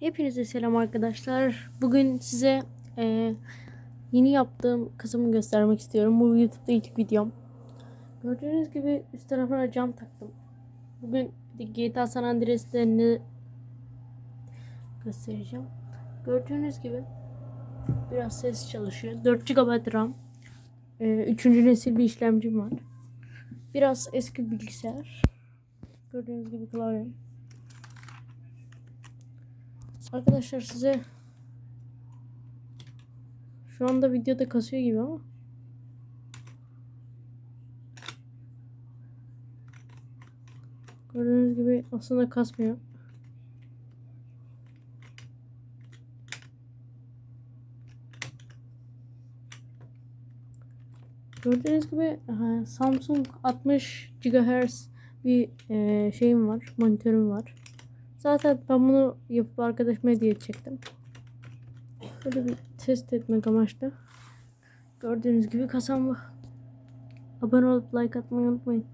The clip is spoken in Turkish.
Hepinize selam arkadaşlar. Bugün size e, yeni yaptığım kısmı göstermek istiyorum. Bu YouTube'da ilk videom. Gördüğünüz gibi üst tarafına cam taktım. Bugün GTA San Andreas'te göstereceğim. Gördüğünüz gibi biraz ses çalışıyor. 4 GB RAM. E, üçüncü nesil bir işlemcim var. Biraz eski bilgisayar. Gördüğünüz gibi klavyem. Arkadaşlar size şu anda videoda kasıyor gibi ama gördüğünüz gibi aslında kasmıyor. Gördüğünüz gibi Samsung 60 GHz bir e, şeyim var, monitörüm var. Zaten ben bunu yapıp arkadaşıma hediye edecektim. Böyle bir test etmek amaçlı. Gördüğünüz gibi kasam bu. Abone olup like atmayı unutmayın.